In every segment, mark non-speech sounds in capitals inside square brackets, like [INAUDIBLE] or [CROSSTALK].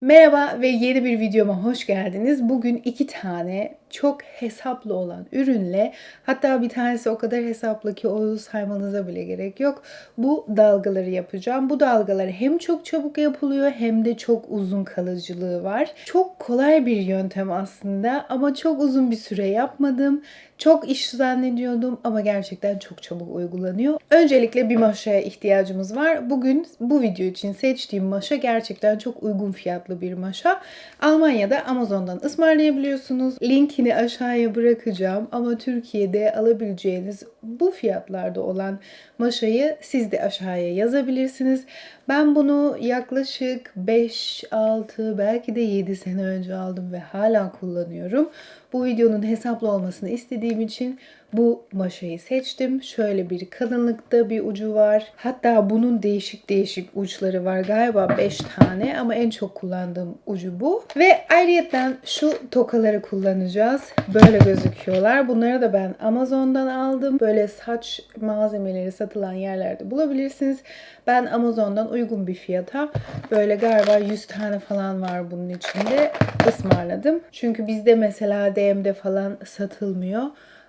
Merhaba ve yeni bir videoma hoş geldiniz. Bugün iki tane çok hesaplı olan ürünle hatta bir tanesi o kadar hesaplı ki onu saymanıza bile gerek yok. Bu dalgaları yapacağım. Bu dalgalar hem çok çabuk yapılıyor hem de çok uzun kalıcılığı var. Çok kolay bir yöntem aslında ama çok uzun bir süre yapmadım. Çok iş zannediyordum ama gerçekten çok çabuk uygulanıyor. Öncelikle bir maşaya ihtiyacımız var. Bugün bu video için seçtiğim maşa gerçekten çok uygun fiyatlı bir maşa. Almanya'da Amazon'dan ısmarlayabiliyorsunuz. Linkini aşağıya bırakacağım ama Türkiye'de alabileceğiniz bu fiyatlarda olan maşayı siz de aşağıya yazabilirsiniz. Ben bunu yaklaşık 5, 6 belki de 7 sene önce aldım ve hala kullanıyorum. Bu videonun hesaplı olmasını istediğim için bu maşayı seçtim. Şöyle bir kalınlıkta bir ucu var. Hatta bunun değişik değişik uçları var. Galiba 5 tane ama en çok kullandığım ucu bu. Ve ayrıyetten şu tokaları kullanacağız. Böyle gözüküyorlar. Bunları da ben Amazon'dan aldım. Böyle saç malzemeleri satılan yerlerde bulabilirsiniz. Ben Amazon'dan uygun bir fiyata böyle galiba 100 tane falan var bunun içinde ısmarladım. Çünkü bizde mesela DM'de falan satılmıyor.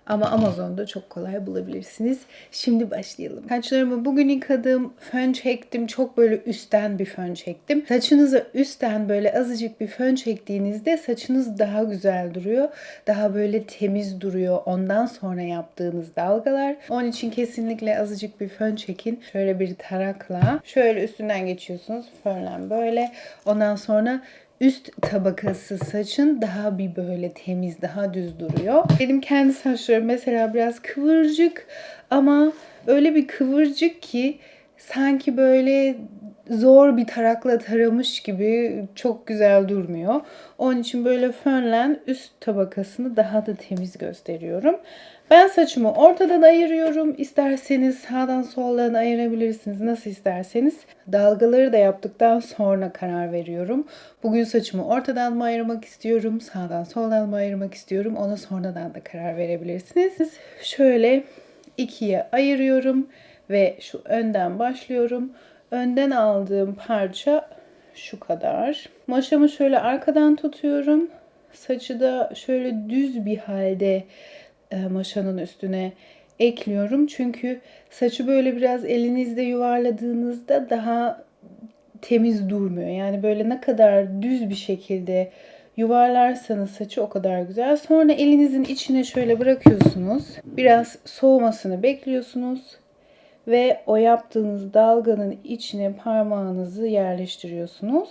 Ama Amazon'da çok kolay bulabilirsiniz. Şimdi başlayalım. Saçlarımı bugün yıkadım. Fön çektim. Çok böyle üstten bir fön çektim. Saçınıza üstten böyle azıcık bir fön çektiğinizde saçınız daha güzel duruyor. Daha böyle temiz duruyor. Ondan sonra yaptığınız dalgalar. Onun için kesinlikle azıcık bir fön çekin. Şöyle bir tarakla. Şöyle üstünden geçiyorsunuz. Fönlen böyle. Ondan sonra üst tabakası saçın daha bir böyle temiz, daha düz duruyor. Benim kendi saçlarım mesela biraz kıvırcık ama öyle bir kıvırcık ki sanki böyle zor bir tarakla taramış gibi çok güzel durmuyor. Onun için böyle fönlen üst tabakasını daha da temiz gösteriyorum. Ben saçımı ortadan ayırıyorum. İsterseniz sağdan soldan ayırabilirsiniz. Nasıl isterseniz. Dalgaları da yaptıktan sonra karar veriyorum. Bugün saçımı ortadan mı ayırmak istiyorum? Sağdan soldan mı ayırmak istiyorum? Ona sonradan da karar verebilirsiniz. Şöyle ikiye ayırıyorum ve şu önden başlıyorum. Önden aldığım parça şu kadar. Maşamı şöyle arkadan tutuyorum. Saçı da şöyle düz bir halde maşanın üstüne ekliyorum. Çünkü saçı böyle biraz elinizde yuvarladığınızda daha temiz durmuyor. Yani böyle ne kadar düz bir şekilde yuvarlarsanız saçı o kadar güzel. Sonra elinizin içine şöyle bırakıyorsunuz. Biraz soğumasını bekliyorsunuz. Ve o yaptığınız dalganın içine parmağınızı yerleştiriyorsunuz.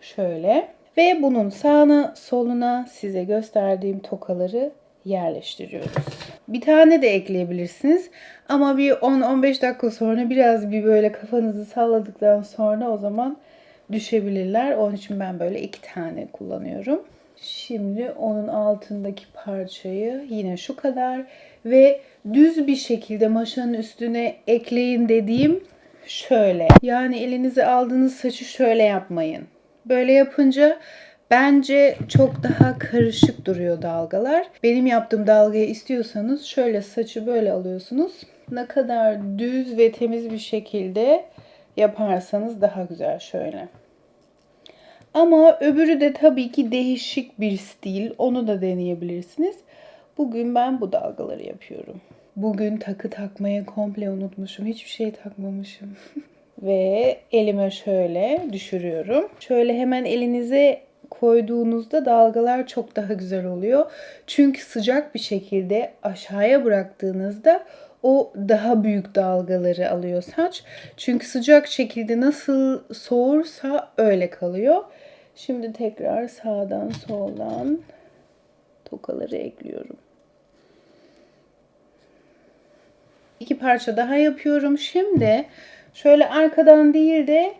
Şöyle. Ve bunun sağına soluna size gösterdiğim tokaları yerleştiriyoruz. Bir tane de ekleyebilirsiniz. Ama bir 10-15 dakika sonra biraz bir böyle kafanızı salladıktan sonra o zaman düşebilirler. Onun için ben böyle iki tane kullanıyorum. Şimdi onun altındaki parçayı yine şu kadar ve düz bir şekilde maşanın üstüne ekleyin dediğim şöyle. Yani elinize aldığınız saçı şöyle yapmayın. Böyle yapınca Bence çok daha karışık duruyor dalgalar. Benim yaptığım dalgayı istiyorsanız şöyle saçı böyle alıyorsunuz. Ne kadar düz ve temiz bir şekilde yaparsanız daha güzel şöyle. Ama öbürü de tabii ki değişik bir stil. Onu da deneyebilirsiniz. Bugün ben bu dalgaları yapıyorum. Bugün takı takmayı komple unutmuşum. Hiçbir şey takmamışım. [LAUGHS] Ve elime şöyle düşürüyorum. Şöyle hemen elinize koyduğunuzda dalgalar çok daha güzel oluyor. Çünkü sıcak bir şekilde aşağıya bıraktığınızda o daha büyük dalgaları alıyor saç. Çünkü sıcak şekilde nasıl soğursa öyle kalıyor. Şimdi tekrar sağdan soldan tokaları ekliyorum. İki parça daha yapıyorum. Şimdi şöyle arkadan değil de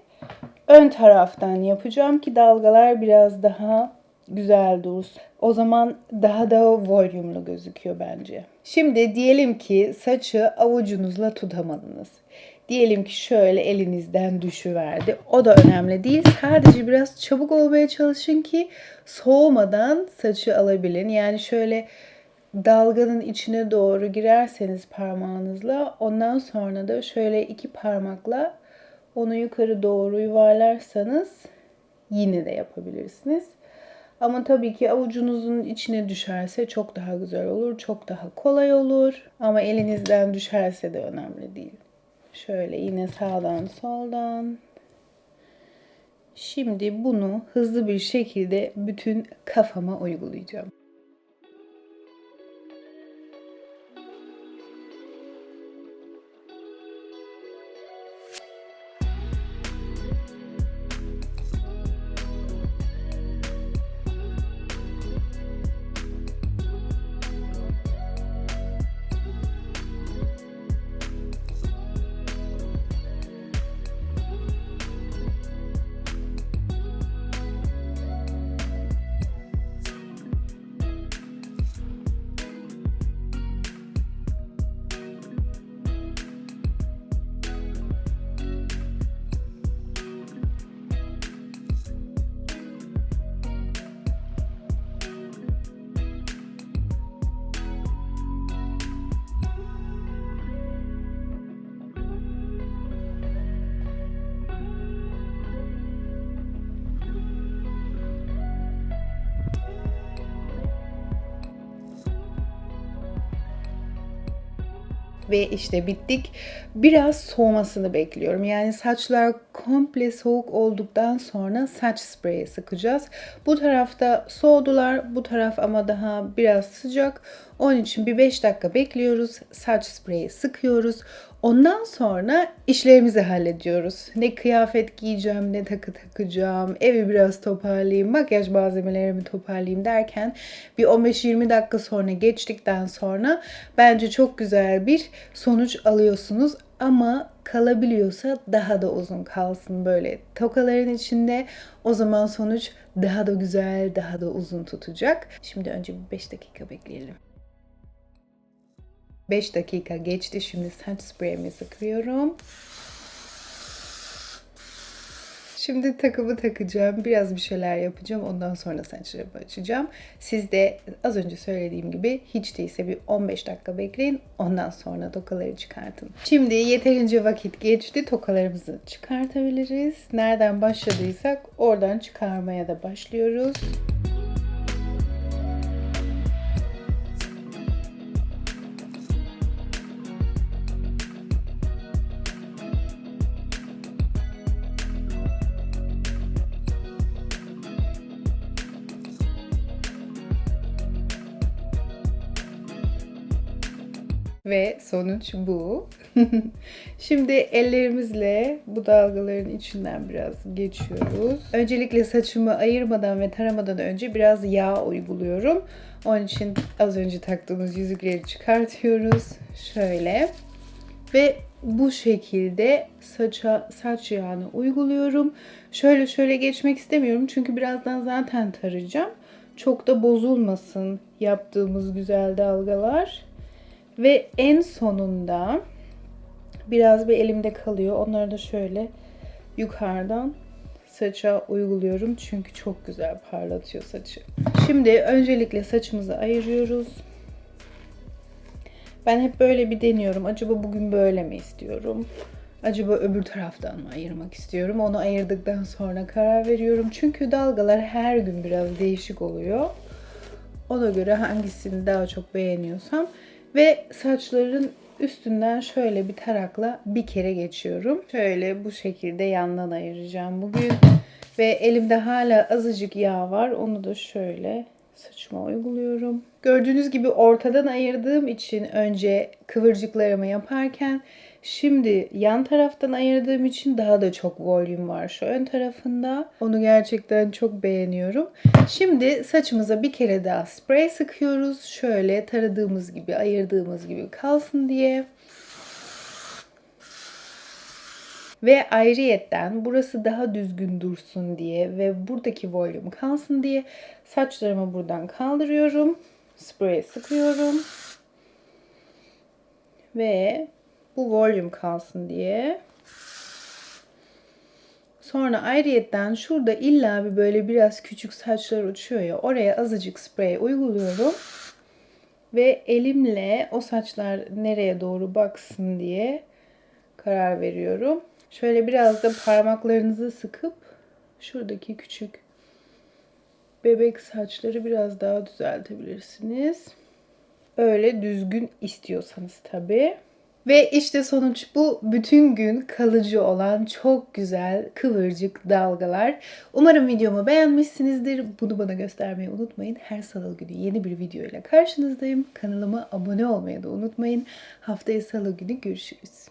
ön taraftan yapacağım ki dalgalar biraz daha güzel dursun. O zaman daha da volümlü gözüküyor bence. Şimdi diyelim ki saçı avucunuzla tutamadınız. Diyelim ki şöyle elinizden düşüverdi. O da önemli değil. Sadece biraz çabuk olmaya çalışın ki soğumadan saçı alabilin. Yani şöyle dalganın içine doğru girerseniz parmağınızla ondan sonra da şöyle iki parmakla onu yukarı doğru yuvarlarsanız yine de yapabilirsiniz. Ama tabii ki avucunuzun içine düşerse çok daha güzel olur, çok daha kolay olur. Ama elinizden düşerse de önemli değil. Şöyle yine sağdan soldan. Şimdi bunu hızlı bir şekilde bütün kafama uygulayacağım. Ve işte bittik. Biraz soğumasını bekliyorum. Yani saçlar komple soğuk olduktan sonra saç spreyi sıkacağız. Bu tarafta soğudular. Bu taraf ama daha biraz sıcak. Onun için bir 5 dakika bekliyoruz. Saç spreyi sıkıyoruz. Ondan sonra işlerimizi hallediyoruz. Ne kıyafet giyeceğim, ne takı takacağım, evi biraz toparlayayım, makyaj malzemelerimi toparlayayım derken bir 15-20 dakika sonra geçtikten sonra bence çok güzel bir sonuç alıyorsunuz. Ama kalabiliyorsa daha da uzun kalsın böyle tokaların içinde. O zaman sonuç daha da güzel, daha da uzun tutacak. Şimdi önce bir 5 dakika bekleyelim. 5 dakika geçti. Şimdi saç spreyimi sıkıyorum. Şimdi takımı takacağım. Biraz bir şeyler yapacağım. Ondan sonra saçlarımı açacağım. Siz de az önce söylediğim gibi hiç değilse bir 15 dakika bekleyin. Ondan sonra tokaları çıkartın. Şimdi yeterince vakit geçti. Tokalarımızı çıkartabiliriz. Nereden başladıysak oradan çıkarmaya da başlıyoruz. Ve sonuç bu. [LAUGHS] Şimdi ellerimizle bu dalgaların içinden biraz geçiyoruz. Öncelikle saçımı ayırmadan ve taramadan önce biraz yağ uyguluyorum. Onun için az önce taktığımız yüzükleri çıkartıyoruz. Şöyle. Ve bu şekilde saça, saç yağını uyguluyorum. Şöyle şöyle geçmek istemiyorum çünkü birazdan zaten tarayacağım. Çok da bozulmasın yaptığımız güzel dalgalar. Ve en sonunda biraz bir elimde kalıyor. Onları da şöyle yukarıdan saça uyguluyorum. Çünkü çok güzel parlatıyor saçı. Şimdi öncelikle saçımızı ayırıyoruz. Ben hep böyle bir deniyorum. Acaba bugün böyle mi istiyorum? Acaba öbür taraftan mı ayırmak istiyorum? Onu ayırdıktan sonra karar veriyorum. Çünkü dalgalar her gün biraz değişik oluyor. Ona göre hangisini daha çok beğeniyorsam ve saçların üstünden şöyle bir tarakla bir kere geçiyorum. Şöyle bu şekilde yandan ayıracağım bugün. Ve elimde hala azıcık yağ var. Onu da şöyle saçıma uyguluyorum. Gördüğünüz gibi ortadan ayırdığım için önce kıvırcıklarımı yaparken Şimdi yan taraftan ayırdığım için daha da çok volüm var şu ön tarafında. Onu gerçekten çok beğeniyorum. Şimdi saçımıza bir kere daha sprey sıkıyoruz. Şöyle taradığımız gibi, ayırdığımız gibi kalsın diye. Ve ayrıyetten burası daha düzgün dursun diye ve buradaki volüm kalsın diye saçlarımı buradan kaldırıyorum. Sprey sıkıyorum. Ve bu volüm kalsın diye. Sonra ayrıyetten şurada illa bir böyle biraz küçük saçlar uçuyor ya oraya azıcık sprey uyguluyorum. Ve elimle o saçlar nereye doğru baksın diye karar veriyorum. Şöyle biraz da parmaklarınızı sıkıp şuradaki küçük bebek saçları biraz daha düzeltebilirsiniz. Öyle düzgün istiyorsanız tabii. Ve işte sonuç bu bütün gün kalıcı olan çok güzel kıvırcık dalgalar. Umarım videomu beğenmişsinizdir. Bunu bana göstermeyi unutmayın. Her salı günü yeni bir video ile karşınızdayım. Kanalıma abone olmayı da unutmayın. Haftaya salı günü görüşürüz.